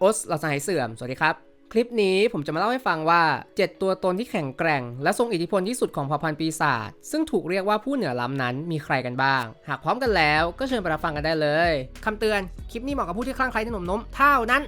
โอสลาสหายเสื่อม สวัสดีครับ คลิปนี้ผมจะมาเล่าให้ฟังว่า 7 ตัวตนที่แข็งแกร่ง และทรงอิทธิพลที่สุดของเผ่าพันธุ์ปีศาจซึ่งถูกเรียกว่าผู้เหนือล้ำนั้นมีใครกันบ้าง หากพร้อมกันแล้วก็เชิญไปรับฟังกันได้เลยคำเตือน คลิปนี้เหมาะกับผู้ที่คลั่งไคล้ในหนมนมเท่านั้น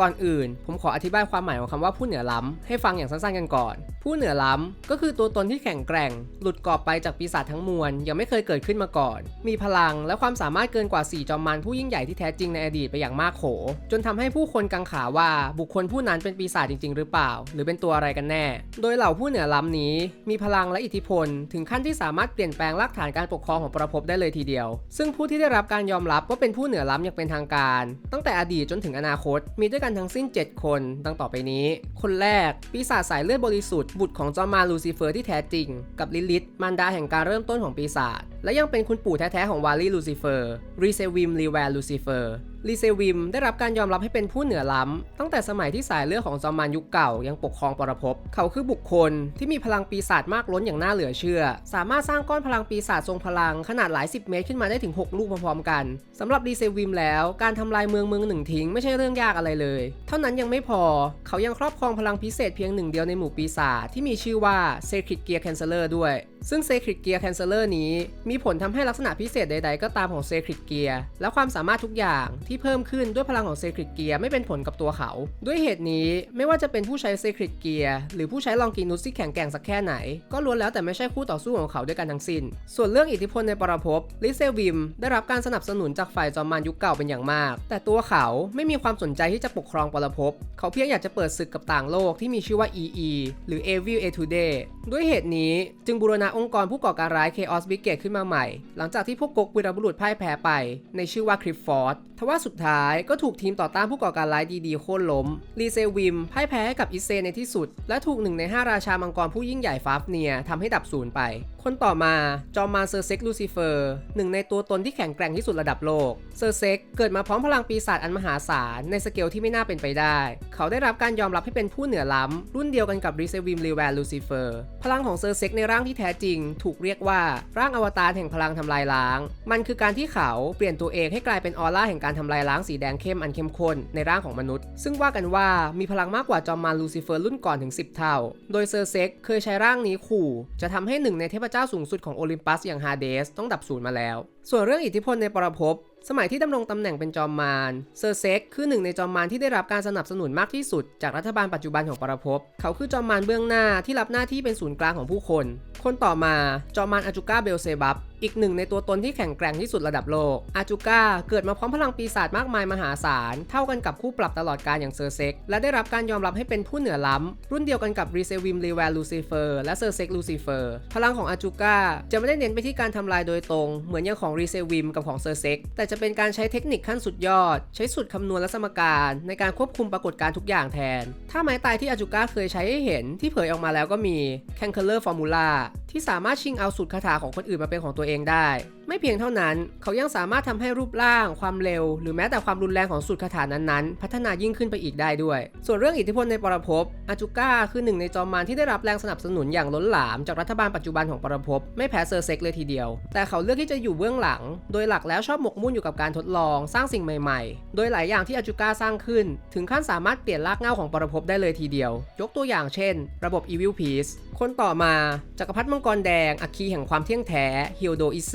ก่อนอื่น ผมขออธิบายความหมายของคำว่าผู้เหนือล้ำให้ฟังอย่างสั้นๆกันก่อน ผู้เหนือล้ำก็คือตัวตนที่แข็งแกร่ง หลุดกรอบไปจากปีศาจทั้งมวลยังไม่เคยเกิดขึ้นมาก่อน มีพลังและความสามารถเกินกว่า 4 จอมมารผู้ยิ่งใหญ่ที่แท้จริงในอดีตไปอย่างมากโข จนทำให้ผู้คนกังขาว่าบุคคลผู้นั้นเป็นปีศาจจริง ๆ หรือเปล่า หรือเป็นตัวอะไรกันแน่ โดยเหล่าผู้เหนือล้ำนี้ มีพลังและอิทธิพล ถึงขั้นที่สามารถเปลี่ยนแปลงรากฐานการปกครองของประภพได้เลยทีเดียว ซึ่งผู้ที่ได้รับการยอมรับว่าเป็นผู้เหนือล้ำอย่างเป็นทางการ ตั้งแต่อดีตจนถึงอนาคตมีด้วยกันทั้งสิ้น 7 คนดังต่อไปนี้ คนแรก ปีศาจสายเลือดบริสุทธิ์บุตรของจอมมารลูซิเฟอร์ที่แท้จริง กับลิลิธมารดาแห่งการเริ่มต้นของปีศาจ และยังเป็นคุณปู่แท้ๆของวาลีลูซิเฟอร์รีเซวิมลีแวร์ลูซิเฟอร์ลีเซวิมได้รับการยอมรับให้เป็นผู้เหนือล้ำ ตั้งแต่สมัยที่สายเลือดของจอมมารยุคเก่ายังปกครองปรภพ เขาคือบุคคลที่มีพลังปีศาจมากล้นอย่างน่าเหลือเชื่อ สามารถสร้างก้อนพลังปีศาจทรงพลังขนาดหลายสิบเมตรขึ้นมาได้ถึง 6 ลูกพร้อมๆกันสำหรับลีเซวิมแล้วการทำลายเมืองเมืองหนึ่งทิ้งไม่ใช่เรื่องยากอะไรเลย เท่านั้นยังไม่พอ เขายังครอบครองพลังพิเศษเพียงหนึ่งเดียวในหมู่ปีศาจที่มีชื่อว่า Sacred Gear Canceller ด้วย ซึ่ง Sacred Gear Canceller นี้ มีผลทำให้ลักษณะพิเศษใดๆ ก็ตามของ Sacred Gear และความสามารถทุกอย่างที่เพิ่มขึ้นด้วยพลังของ Sacred Gear ไม่เป็นผลกับตัวเขา ด้วยเหตุนี้ไม่ว่าจะเป็นผู้ใช้ Sacred Gear หรือผู้ใช้ลองกินุสที่แข็งแกร่งสักแค่ไหน ก็ล้วนแล้วแต่ไม่ใช่คู่ต่อสู้ของเขาด้วยกันทั้งสิ้น ส่วนเรื่องอิทธิพลในปรภพลิเซวิม ได้รับการสนับสนุนจากฝ่ายจอมมารยุคเก่าเป็นอย่างมาก แต่ตัวเขาไม่มีความสนใจที่จะปกครองปรภพเขาเพียงอยากจะเปิดศึกกับต่างโลกที่มีชื่อว่า EE หรือ Evil A Today ด้วยเหตุนี้จึงบูรณะองค์กรผู้ก่อการร้าย Chaos Brigade ขึ้นมาใหม่ หลังจากที่พวกกกวีรบุรุษพ่ายแพ้ไป ในชื่อว่าคริฟฟอร์ด ทว่าสุดท้ายก็ถูกทีมต่อต้านผู้ก่อการร้ายดีๆโค่นล้มลีเซวิมพ่ายแพ้ให้กับอิเซในที่สุด และถูกหนึ่งใน 5 ราชามังกรผู้ยิ่งใหญ่ฟาฟเนียทำให้ดับศูนย์ไป คนต่อมาจอมมารเซอร์เซ็กลูซิเฟอร์หนึ่งในตัวตนที่แข็งแกร่งที่สุดระดับโลก เซอร์เซ็กเกิดมาพร้อมพลังปีศาจอันมหาศาลในสเกลที่ไม่น่าเป็นไปได้ เขาได้รับการยอมรับให้เป็นผู้เหนือล้ำ รุ่นเดียวกันกับริเซวิมลีแวนลูซิเฟอร์พลังของเซอร์เซ็กในร่างที่แท้จริง ถูกเรียกว่าร่างอวตารแห่งพลังทำลายล้าง มันคือการที่เขาเปลี่ยนตัวเองให้กลายเป็นออร่าแห่งการทำลายล้างสีแดงเข้มอันเข้มข้นในร่างของมนุษย์ ซึ่งว่ากันว่ามีพลังมากกว่าจอมมารลูซิเฟอร์รุ่นก่อนถึง 10 เท่า โดยเซอร์เซ็กเคยใช้ร่างนี้ขู่ จะทำให้หนึ่งในเทพเจ้าสูงสุดของโอลิมปัสอย่างฮาเดสต้องดับสูญมาแล้ว ส่วนเรื่องอิทธิพลในปรภพ สมัยที่ดำรงตำแหน่งเป็นจอมมารเซอร์เซ็กคือหนึ่งในจอมมารที่ได้รับการสนับสนุนมากที่สุด จากรัฐบาลปัจจุบันของปรภพเขาคือจอมมารเบื้องหน้าที่รับหน้าที่เป็นศูนย์กลางของผู้คน คนต่อมาจอมมารอาจูก้าเบลเซบับอีกหนึ่งในตัวตนที่แข็งแกร่งที่สุดระดับโลก อาจูก้าเกิดมาพร้อมพลังปีศาจมากมายมหาศาล เท่ากันกับคู่ปรับตลอดการอย่างเซอร์เซ็ก และได้รับการยอมรับให้เป็นผู้เหนือล้ำ รุ่นเดียวกันกับรีเซวิมลีแวร์ลูซิเฟอร์และเซอร์เซ็กลูซิเฟอร์ พลังของอาจูก้าจะไม่ได้เน้นไปที่การทำลายโดยตรง เหมือนอย่างของรีเซวิมกับของเซอร์เซ็ก แต่จะเป็นการใช้เทคนิคขั้นสุดยอด ใช้สูตรคำนวณและสมการ ในการควบคุมปรากฏการณ์ทุกอย่างแทน ถ้าไม้ตายที่อาจูก้าเคยใช้ให้เห็นที่เผยออกมาแล้วก็มี c a n k e r Formula ที่สามารถชิงเอาสูตรคาถาของคนอื่นมาเป็นของตัวเองได้ ไม่เพียงเท่านั้น เขายังสามารถทำให้รูปร่าง ความเร็ว หรือแม้แต่ความรุนแรงของสูตรคาถานั้นๆ พัฒนายิ่งขึ้นไปอีกได้ด้วย ส่วนเรื่องอิทธิพลในปรภพอาจูก้าคือหนึ่งในจอมมารที่ได้รับแรงสนับสนุนอย่างล้นหลามจากรัฐบาลปัจจุบันของปรภพไม่แพ้เซอร์เซ็กเลยทีเดียว แต่เขาเลือกที่จะอยู่เบื้องหลัง โดยหลักแล้วชอบหมกมุ่นอยู่กับการทดลองสร้างสิ่งใหม่ๆ โดยหลายอย่างที่อาจูก้าสร้างขึ้น ถึงขั้นสามารถเปลี่ยนรากเหง้าของปรภพได้เลยทีเดียว ยกตัวอย่างเช่น ระบบ Evil Peace คนต่อมาจักรพรรดิมังกรแดงอัคคีแห่งความเที่ยงแท้ฮิโดอิเซ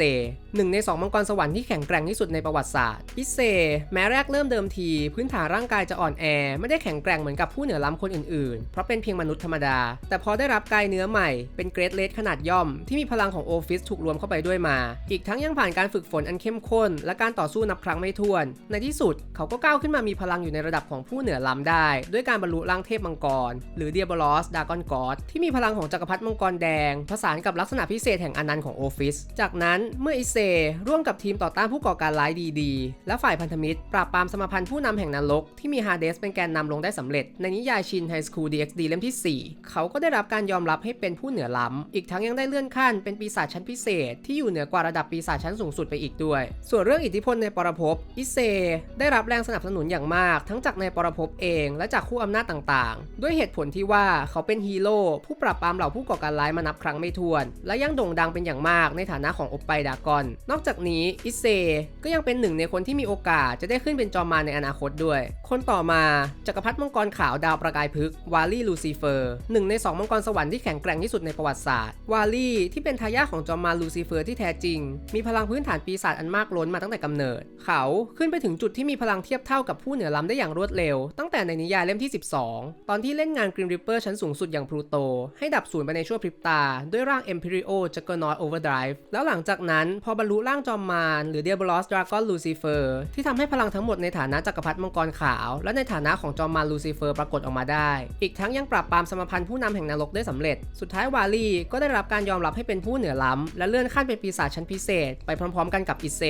หนึ่งในสองมังกรสวรรค์ที่แข็งแกร่งที่สุดในประวัติศาสตร์ อิเซแม้แรกเริ่มเดิมที พื้นฐานร่างกายจะอ่อนแอ ไม่ได้แข็งแกร่งเหมือนกับผู้เหนือล้ำคนอื่นๆ เพราะเป็นเพียงมนุษย์ธรรมดา แต่พอได้รับกายเนื้อใหม่เป็นเกรดเลสขนาดย่อมที่มีพลังของโอฟิสถูกรวมเข้าไปด้วยมา อีกทั้งยังผ่านการฝึกฝนอันเข้มข้น และการต่อสู้นับครั้งไม่ถ้วน ในที่สุดเขาก็ก้าวขึ้นมามีพลังอยู่ในระดับของผู้เหนือล้ำได้ ด้วยการบรรลุร่างเทพมังกร หรือเดียบลอสดากอนกอดที่มีพลังของจักรพรรดิมังกรแดง ผสานกับลักษณะพิเศษแห่งอนันต์ของโอฟิส จากนั้นเมื่ออิเซ ร่วมกับทีมต่อต้านผู้ก่อการร้ายดีๆ และฝ่ายพันธมิตร ปราบปรามสมพันธ์ผู้นำแห่งนรก ที่มีฮาเดสเป็นแกนนำลงได้สำเร็จ ในนิยายชินไฮสคูล DXD เล่มที่ 4 เขาก็ได้รับการยอมรับให้เป็นผู้เหนือล้ำอีกทั้งยังได้เลื่อนขั้นเป็นปีศาจชั้นพิเศษ ที่อยู่เหนือกว่าระดับปีศาจชั้นสูงสุดไปอีกด้วย ส่วนเรื่องอิทธิพลในปรภพอิเซ ได้รับแรงสนับสนุนอย่างมาก ทั้งจากในปรภพเอง และจากคู่อำนาจต่างๆ ด้วยเหตุผลที่ว่าเขาเป็นฮีโร่ผู้ปราบปรามเหล่าผู้ก่อการร้ายมานับครั้งไม่ถ้วน และยังโด่งดังเป็นอย่างมากในฐานะของอบไปดากอน นอกจากนี้อิเซก็ยังเป็นหนึ่งในคนที่มีโอกาสจะได้ขึ้นเป็นจอมมารในอนาคตด้วย คนต่อมาจักรพรรดิมังกรขาวดาวประกายพึกวาลีลูซิเฟอร์หนึ่งในสองมังกรสวรรค์ที่แข็งแกร่งที่สุดในประวัติศาสตร์ วาลีที่เป็นทายาทของจอมมารลูซิเฟอร์ที่แท้จริง มีพลังพื้นฐานปีศาจอันมากล้นมาตั้งแต่กำเนิด เขาขึ้นไปถึงจุดที่มีพลังเทียบเท่ากับผู้เหนือล้ำได้อย่างรวดเร็ว ตั้งแต่ในนิยายเล่มที่ 12 ตอนที่เล่นงานกริมริปเปอร์ชั้นสูงสุดอย่างพลูโตให้ดับสูญไปในชั่วพริบตา ด้วยร่าง Imperial Juggernaut Overdrive แล้วหลังจากนั้นพอบรรลุร่างจอมมารหรือ Diabolos Dragon Lucifer ที่ทำให้พลังทั้งหมดในฐานะจักรพรรดิมังกรขาว และในฐานะของจอมมารลูซิเฟอร์ปรากฏออกมาได้ อีกทั้งยังปราบปรามสมพันธ์ผู้นำแห่งนรกได้สำเร็จ สุดท้ายวาลีก็ได้รับการยอมรับให้เป็นผู้เหนือล้ำและเลื่อนขั้นเป็นปีศาจชั้นพิเศษ ไปพร้อมๆ กันกับอิเซ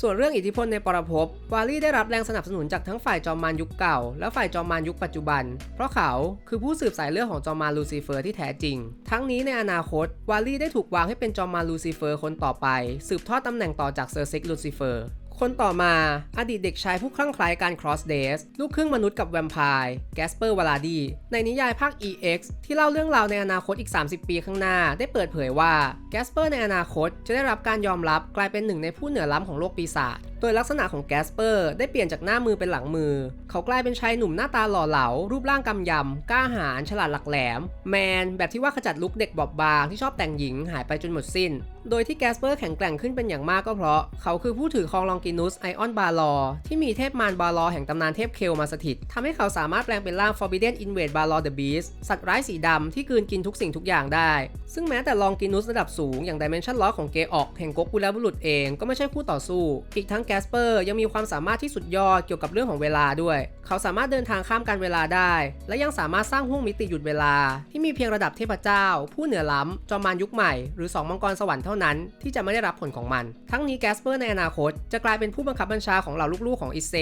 ส่วนเรื่องอิทธิพลในปรภพวาลีได้รับแรงสนับสนุนจากทั้งฝ่ายจอมมารยุคเก่า และฝ่ายจอมมารยุคปัจจุบัน เพราะเขาคือผู้สืบสายเลือดของจอมมารลูซิเฟอร์ที่แท้จริงทั้งนี้ในอนาคต วาลี่ได้ถูกวางให้เป็นจอมมารลูซิเฟอร์คนต่อไป สืบทอดตำแหน่งต่อจากเซอร์ซิกลูซิเฟอร์ คนต่อมาอดีตเด็กชายผู้คลั่งไคล้การ cross d a y s ลูกครึ่งมนุษย์กับแวมไพร์แกสเปอร์วาลาดี ในนิยายภาค EX ที่เล่าเรื่องราวในอนาคตอีก 30 ปีข้างหน้า ได้เปิดเผยว่าแกสเปอร์ในอนาคตจะได้รับการยอมรับกลายเป็นหนึ่งในผู้เหนือล้ำของโลกปีศาจโดยลักษณะของแกสเปอร์ได้เปลี่ยนจากหน้ามือเป็นหลังมือ เขากลายเป็นชายหนุ่มหน้าตาหล่อเหลา รูปร่างกำยำกล้าหาญฉลาดหลักแหลม แมนแบบที่ว่าขจัดลุกเด็กบอบบางที่ชอบแต่งหญิงหายไปจนหมดสิ้น โดยที่แกสเปอร์แข็งแกร่งขึ้นเป็นอย่างมากก็เพราะ เขาคือผู้ถือครองลองกินุสไอออนบาลอที่มีเทพมารบาลอแห่งตำนานเทพเคลมาสถิตทำให้เขาสามารถแปลงเป็นร่าง Forbidden Invade บาลอ the Beast สัตว์ร้ายสีดำที่กืนกินทุกสิ่งทุกอย่างได้ ซึ่งแม้แต่ลองกินุสระดับสูงอย่าง Dimension Lock ของเกออกแห่งก๊กุลบุรุษเองก็ไม่ใช่คู่ต่อสู้ อีกทั้งแกสเปอร์ยังมีความสามารถที่สุดยอดเกี่ยวกับเรื่องของเวลาด้วย เขาสามารถเดินทางข้ามการเวลาได้ และยังสามารถสร้างห้วงมิติหยุดเวลา ที่มีเพียงระดับเทพเจ้า ผู้เหนือล้ำจอมมารยุคใหม่หรือ2มังกรสวรรค์เท่านั้นที่จะไม่ได้รับผลของมัน ทั้งนี้แกสเปอร์ในอนาคต จะกลายเป็นผู้บังคับบัญชาของเหล่าลูกๆของอิเซ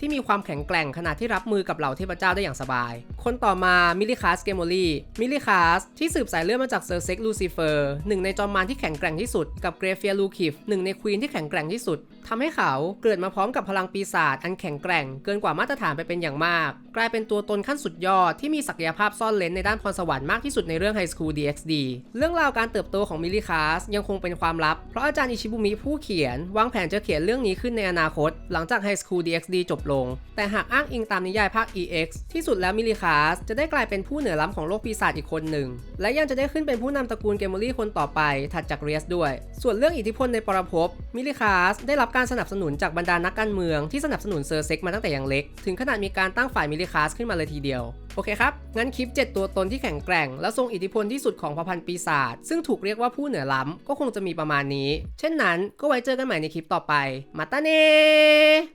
ที่มีความแข็งแกร่งขนาดที่รับมือกับเหล่าเทพเจ้าได้อย่างสบาย คนต่อมามิลิคาสเกโมลีมิลิคาสที่สืบสายเลือดมาจากเซอร์เซ็กลูซิเฟอร์หนึ่งในจอมมารที่แข็งแกร่งที่สุดกับเกรเฟียลูคิฟหนึ่งในควีนที่แข็งแกร่งที่สุด ทำให้เขาเกิดมาพร้อมกับพลังปีศาจอันแข็งแกร่ง เกินกว่ามาตรฐานไปเป็นอย่างมาก กลายเป็นตัวตนขั้นสุดยอดที่มีศักยภาพซ่อนเลนในด้านพรสวรรค์มากที่สุดในเรื่อง High School DxD เรื่องราวการเติบโตของมิลิคาสยังคงเป็นความลับ เพราะอาจารย์อิชิบุมิผู้เขียน วางแผนจะเขียนเรื่องนี้ขึ้นในอนาคต หลังจาก High School DxD จบลง แต่หากอ้างอิงตามนิยายภาค EX ที่สุดแล้วมิลิคาสจะได้กลายเป็นผู้เหนือล้ำของโลกปีศาจอีกคนหนึ่ง และยังจะได้ขึ้นเป็นผู้นำตระกูลเกมเมอรี่คนต่อไปถัดจากเรียสด้วย ส่วนเรื่องอิทธิพลในปรภพมิลิคาสได้รับการสนับสนุนจากบรรดานักการเมืองที่สนับสนุนเซอร์เซ็กมาตั้งแต่ยังเล็ก ถึงขนาดมีการตั้งฝ่ายมิลิคาสขึ้นมาเลยทีเดียว โอเคครับ งั้นคลิป 7 ตัวตนที่แข็งแกร่ง และทรงอิทธิพลที่สุดของพพันปีศาจซึ่งถูกเรียกว่าผู้เหนือล้ำก็คงจะมีประมาณนี้ เช่นนั้นก็ไว้เจอกันใหม่ในคลิปต่อไป มาตาเน่